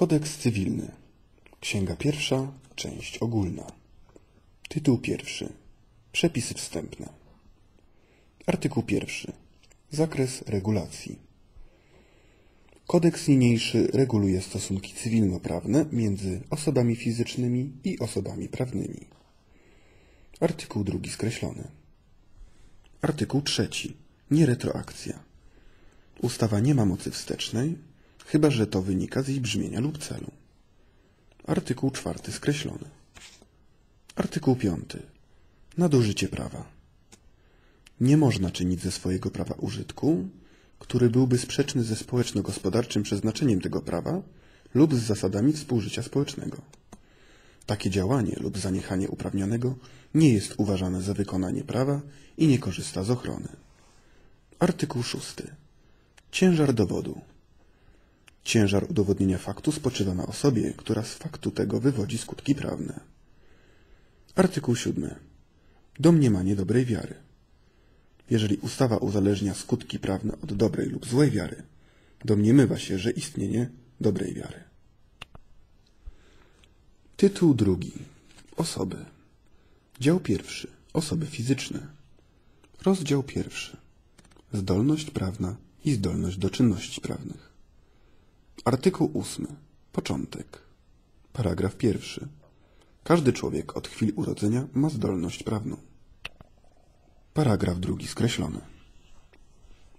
Kodeks cywilny. Księga pierwsza, część ogólna. Tytuł pierwszy. Przepisy wstępne. Artykuł pierwszy. Zakres regulacji. Kodeks niniejszy reguluje stosunki cywilnoprawne między osobami fizycznymi i osobami prawnymi. Artykuł drugi skreślony. Artykuł trzeci. Nieretroakcja. Ustawa nie ma mocy wstecznej, chyba że to wynika z jej brzmienia lub celu. Artykuł czwarty skreślony. Artykuł piąty. Nadużycie prawa. Nie można czynić ze swojego prawa użytku, który byłby sprzeczny ze społeczno-gospodarczym przeznaczeniem tego prawa lub z zasadami współżycia społecznego. Takie działanie lub zaniechanie uprawnionego nie jest uważane za wykonanie prawa i nie korzysta z ochrony. Artykuł szósty. Ciężar dowodu. Ciężar udowodnienia faktu spoczywa na osobie, która z faktu tego wywodzi skutki prawne. Artykuł siódmy. Domniemanie dobrej wiary. Jeżeli ustawa uzależnia skutki prawne od dobrej lub złej wiary, domniemywa się, że istnienie dobrej wiary. Tytuł drugi. Osoby. Dział pierwszy. Osoby fizyczne. Rozdział pierwszy. Zdolność prawna i zdolność do czynności prawnych. Artykuł ósmy. Początek. Paragraf pierwszy. Każdy człowiek od chwili urodzenia ma zdolność prawną. Paragraf drugi skreślony.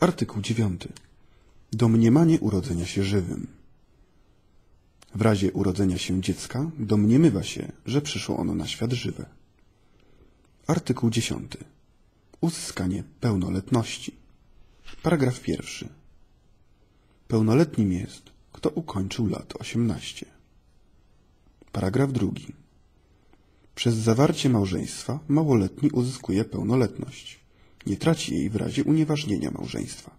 Artykuł dziewiąty. Domniemanie urodzenia się żywym. W razie urodzenia się dziecka domniemywa się, że przyszło ono na świat żywe. Artykuł dziesiąty. Uzyskanie pełnoletności. Paragraf pierwszy. Pełnoletnim jest, kto ukończył lat 18. Paragraf drugi. Przez zawarcie małżeństwa małoletni uzyskuje pełnoletność. Nie traci jej w razie unieważnienia małżeństwa.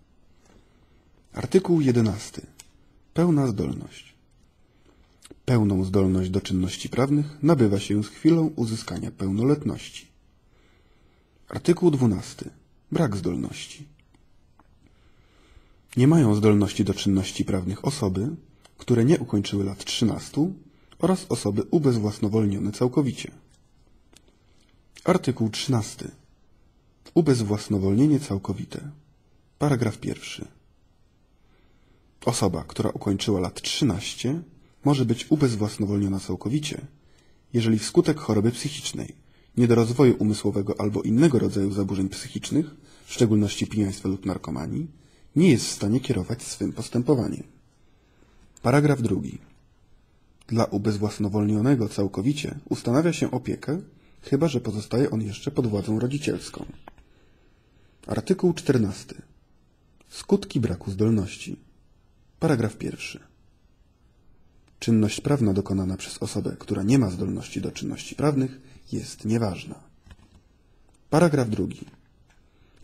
Artykuł 11. Pełna zdolność. Pełną zdolność do czynności prawnych nabywa się z chwilą uzyskania pełnoletności. Artykuł 12. Brak zdolności. Nie mają zdolności do czynności prawnych osoby, które nie ukończyły lat 13 oraz osoby ubezwłasnowolnione całkowicie. Artykuł 13. Ubezwłasnowolnienie całkowite. Paragraf pierwszy. Osoba, która ukończyła lat 13, może być ubezwłasnowolniona całkowicie, jeżeli wskutek choroby psychicznej, niedorozwoju umysłowego albo innego rodzaju zaburzeń psychicznych, w szczególności pijaństwa lub narkomanii, nie jest w stanie kierować swym postępowaniem. Paragraf drugi. Dla ubezwłasnowolnionego całkowicie ustanawia się opiekę, chyba że pozostaje on jeszcze pod władzą rodzicielską. Artykuł 14. Skutki braku zdolności. Paragraf pierwszy. Czynność prawna dokonana przez osobę, która nie ma zdolności do czynności prawnych, jest nieważna. Paragraf drugi.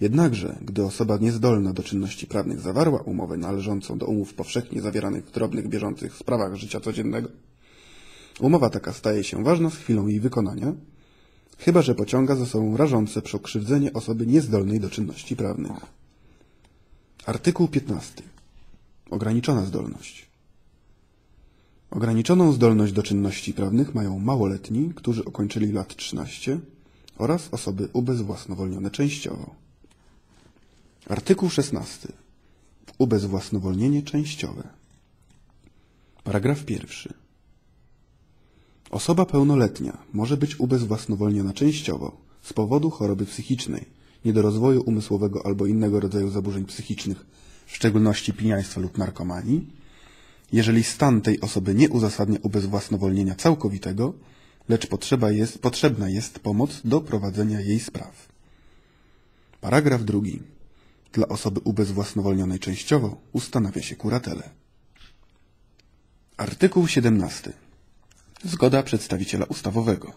Jednakże, gdy osoba niezdolna do czynności prawnych zawarła umowę należącą do umów powszechnie zawieranych w drobnych, bieżących sprawach życia codziennego, umowa taka staje się ważna z chwilą jej wykonania, chyba że pociąga za sobą rażące przekrzywdzenie osoby niezdolnej do czynności prawnych. Artykuł 15. Ograniczona zdolność. Ograniczoną zdolność do czynności prawnych mają małoletni, którzy ukończyli lat 13 oraz osoby ubezwłasnowolnione częściowo. Artykuł 16. Ubezwłasnowolnienie częściowe. Paragraf pierwszy. Osoba pełnoletnia może być ubezwłasnowolniona częściowo z powodu choroby psychicznej, niedorozwoju umysłowego albo innego rodzaju zaburzeń psychicznych, w szczególności pijaństwa lub narkomanii, jeżeli stan tej osoby nie uzasadnia ubezwłasnowolnienia całkowitego, lecz potrzeba jest, potrzebna jest pomoc do prowadzenia jej spraw. Paragraf drugi. Dla osoby ubezwłasnowolnionej częściowo ustanawia się kuratelę. Artykuł 17. Zgoda przedstawiciela ustawowego.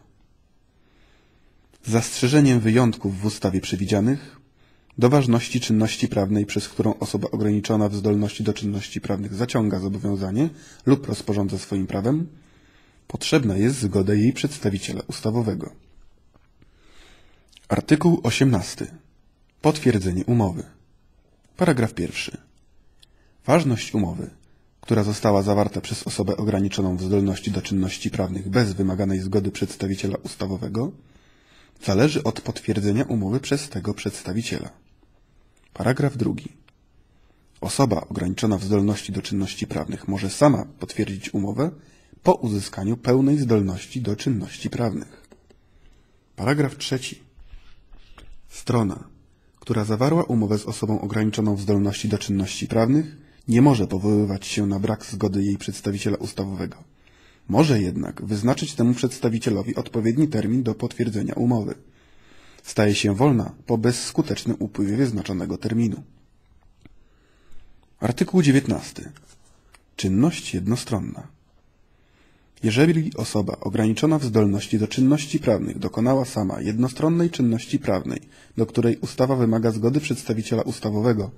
Zastrzeżeniem wyjątków w ustawie przewidzianych do ważności czynności prawnej, przez którą osoba ograniczona w zdolności do czynności prawnych zaciąga zobowiązanie lub rozporządza swoim prawem, potrzebna jest zgoda jej przedstawiciela ustawowego. Artykuł 18. Potwierdzenie umowy. Paragraf pierwszy. Ważność umowy która została zawarta przez osobę ograniczoną w zdolności do czynności prawnych bez wymaganej zgody przedstawiciela ustawowego, zależy od potwierdzenia umowy przez tego przedstawiciela. Paragraf drugi. Osoba ograniczona w zdolności do czynności prawnych może sama potwierdzić umowę po uzyskaniu pełnej zdolności do czynności prawnych. Paragraf trzeci. Strona, która zawarła umowę z osobą ograniczoną w zdolności do czynności prawnych, nie może powoływać się na brak zgody jej przedstawiciela ustawowego. Może jednak wyznaczyć temu przedstawicielowi odpowiedni termin do potwierdzenia umowy. Staje się wolna po bezskutecznym upływie wyznaczonego terminu. Artykuł 19. Czynność jednostronna. Jeżeli osoba ograniczona w zdolności do czynności prawnych dokonała sama jednostronnej czynności prawnej, do której ustawa wymaga zgody przedstawiciela ustawowego,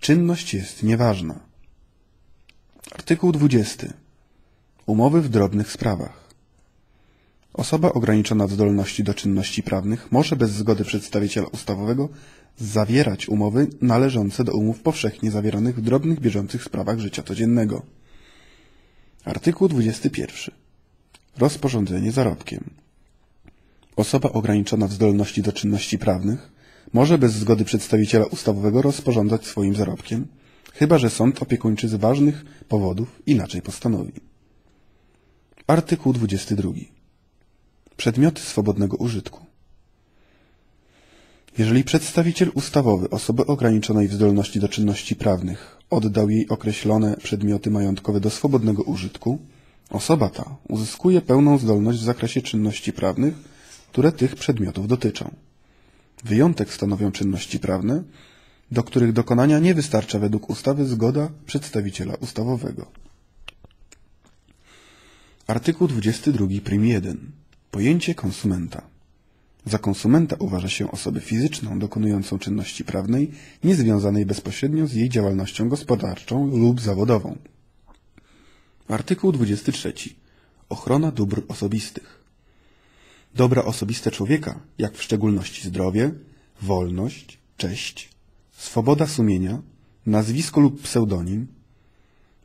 czynność jest nieważna. Artykuł 20. Umowy w drobnych sprawach. Osoba ograniczona w zdolności do czynności prawnych może bez zgody przedstawiciela ustawowego zawierać umowy należące do umów powszechnie zawieranych w drobnych bieżących sprawach życia codziennego. Artykuł 21. Rozporządzenie zarobkiem. Osoba ograniczona w zdolności do czynności prawnych może bez zgody przedstawiciela ustawowego rozporządzać swoim zarobkiem, chyba że sąd opiekuńczy z ważnych powodów inaczej postanowi. Artykuł 22. Przedmioty swobodnego użytku. Jeżeli przedstawiciel ustawowy osoby ograniczonej w zdolności do czynności prawnych oddał jej określone przedmioty majątkowe do swobodnego użytku, Osoba ta uzyskuje pełną zdolność w zakresie czynności prawnych, które tych przedmiotów dotyczą. Wyjątek stanowią czynności prawne, do których dokonania nie wystarcza według ustawy zgoda przedstawiciela ustawowego. Artykuł 22 prim 1. Pojęcie konsumenta. Za konsumenta uważa się osobę fizyczną dokonującą czynności prawnej niezwiązanej bezpośrednio z jej działalnością gospodarczą lub zawodową. Artykuł 23. Ochrona dóbr osobistych. Dobra osobiste człowieka, jak w szczególności zdrowie, wolność, cześć, swoboda sumienia, nazwisko lub pseudonim,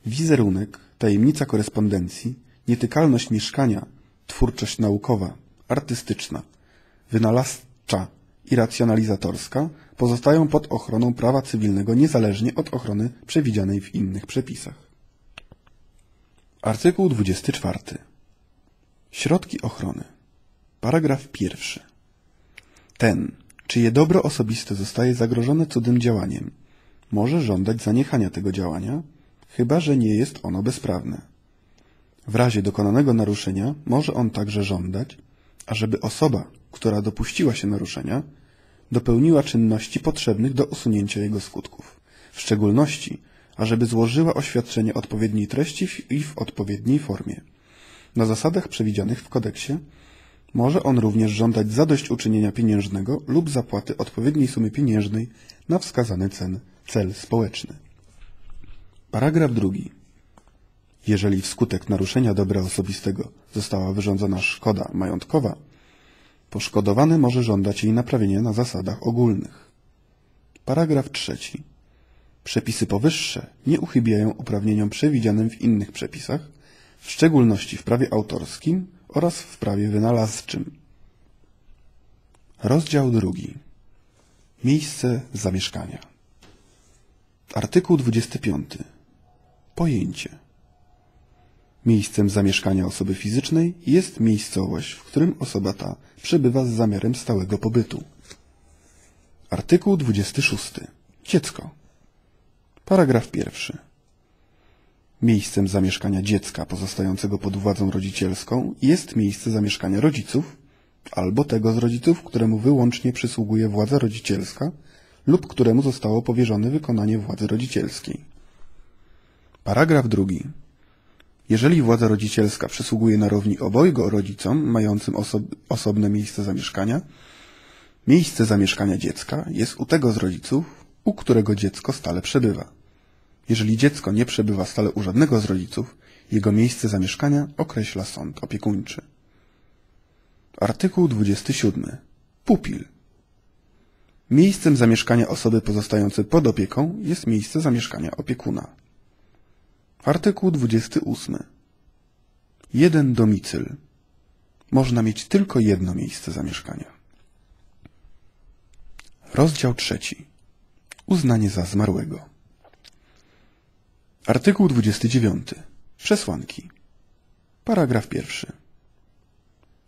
wizerunek, tajemnica korespondencji, nietykalność mieszkania, twórczość naukowa, artystyczna, wynalazcza i racjonalizatorska pozostają pod ochroną prawa cywilnego niezależnie od ochrony przewidzianej w innych przepisach. Artykuł 24. Środki ochrony. Paragraf pierwszy. Ten, czyje dobro osobiste zostaje zagrożone cudym działaniem, może żądać zaniechania tego działania, chyba że nie jest ono bezprawne. W razie dokonanego naruszenia może on także żądać, ażeby osoba, która dopuściła się naruszenia, dopełniła czynności potrzebnych do usunięcia jego skutków, w szczególności ażeby złożyła oświadczenie odpowiedniej treści i w odpowiedniej formie. Na zasadach przewidzianych w kodeksie może on również żądać zadośćuczynienia pieniężnego lub zapłaty odpowiedniej sumy pieniężnej na wskazany cen, cel społeczny. Paragraf drugi. Jeżeli wskutek naruszenia dobra osobistego została wyrządzona szkoda majątkowa, poszkodowany może żądać jej naprawienia na zasadach ogólnych. Paragraf trzeci. Przepisy powyższe nie uchybiają uprawnieniom przewidzianym w innych przepisach, w szczególności w prawie autorskim oraz w prawie wynalazczym. Rozdział drugi. Miejsce zamieszkania. Artykuł 25. Pojęcie. Miejscem zamieszkania osoby fizycznej jest miejscowość, w którym osoba ta przebywa z zamiarem stałego pobytu. Artykuł 26. Dziecko. Paragraf pierwszy. Miejscem zamieszkania dziecka pozostającego pod władzą rodzicielską jest miejsce zamieszkania rodziców albo tego z rodziców, któremu wyłącznie przysługuje władza rodzicielska lub któremu zostało powierzone wykonanie władzy rodzicielskiej. Paragraf drugi. Jeżeli władza rodzicielska przysługuje na równi obojgo rodzicom mającym oso osobne miejsce zamieszkania, miejsce zamieszkania dziecka jest u tego z rodziców, u którego dziecko stale przebywa. Jeżeli dziecko nie przebywa stale u żadnego z rodziców, jego miejsce zamieszkania określa sąd opiekuńczy. Artykuł 27. Pupil. Miejscem zamieszkania osoby pozostającej pod opieką jest miejsce zamieszkania opiekuna. Artykuł 28. Jeden domicyl. Można mieć tylko jedno miejsce zamieszkania. Rozdział trzeci. Uznanie za zmarłego. Artykuł 29. Przesłanki. Paragraf pierwszy.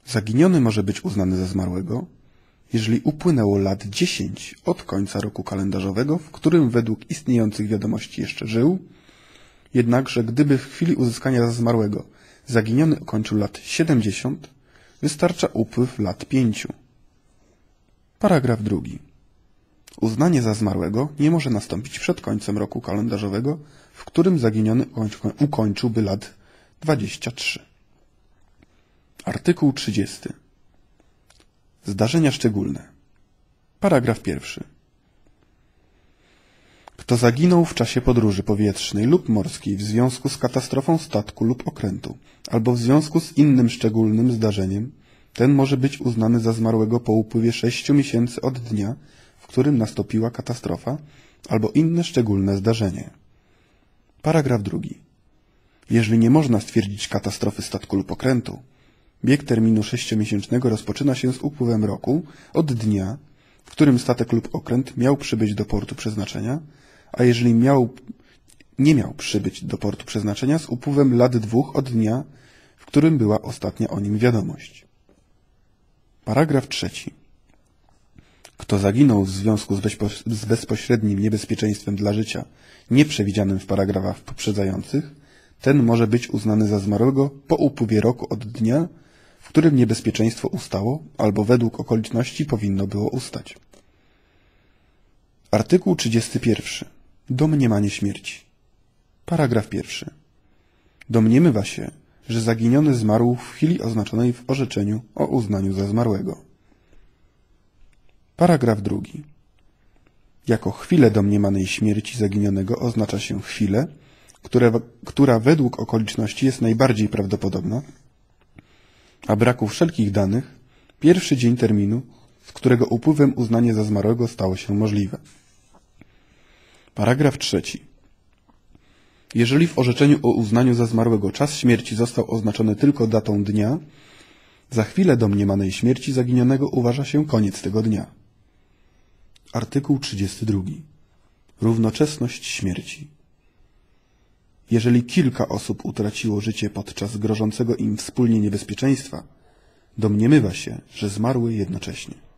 Zaginiony może być uznany za zmarłego, jeżeli upłynęło lat 10 od końca roku kalendarzowego, w którym według istniejących wiadomości jeszcze żył, jednakże gdyby w chwili uzyskania za zmarłego zaginiony ukończył lat 70, wystarcza upływ lat 5. Paragraf drugi. Uznanie za zmarłego nie może nastąpić przed końcem roku kalendarzowego, w którym zaginiony ukończyłby lat 23. Artykuł 30. Zdarzenia szczególne. Paragraf pierwszy. Kto zaginął w czasie podróży powietrznej lub morskiej w związku z katastrofą statku lub okrętu, albo w związku z innym szczególnym zdarzeniem, ten może być uznany za zmarłego po upływie sześciu miesięcy od dnia, którym nastąpiła katastrofa, albo inne szczególne zdarzenie. Paragraf drugi. Jeżeli nie można stwierdzić katastrofy statku lub okrętu, bieg terminu sześciomiesięcznego rozpoczyna się z upływem roku od dnia, w którym statek lub okręt miał przybyć do portu przeznaczenia, a jeżeli miał, nie miał przybyć do portu przeznaczenia z upływem lat dwóch od dnia, w którym była ostatnia o nim wiadomość. Paragraf trzeci. Kto zaginął w związku z bezpośrednim niebezpieczeństwem dla życia, nieprzewidzianym w paragrafach poprzedzających, ten może być uznany za zmarłego po upływie roku od dnia, w którym niebezpieczeństwo ustało albo według okoliczności powinno było ustać. Artykuł 31. Domniemanie śmierci. Paragraf pierwszy. Domniemywa się, że zaginiony zmarł w chwili oznaczonej w orzeczeniu o uznaniu za zmarłego. Paragraf drugi. Jako chwilę domniemanej śmierci zaginionego oznacza się chwilę, które, która według okoliczności jest najbardziej prawdopodobna, a braku wszelkich danych pierwszy dzień terminu, z którego upływem uznanie za zmarłego stało się możliwe. Paragraf trzeci. Jeżeli w orzeczeniu o uznaniu za zmarłego czas śmierci został oznaczony tylko datą dnia, za chwilę domniemanej śmierci zaginionego uważa się koniec tego dnia. Artykuł 32. Równoczesność śmierci. Jeżeli kilka osób utraciło życie podczas grożącego im wspólnie niebezpieczeństwa, domniemywa się, że zmarły jednocześnie.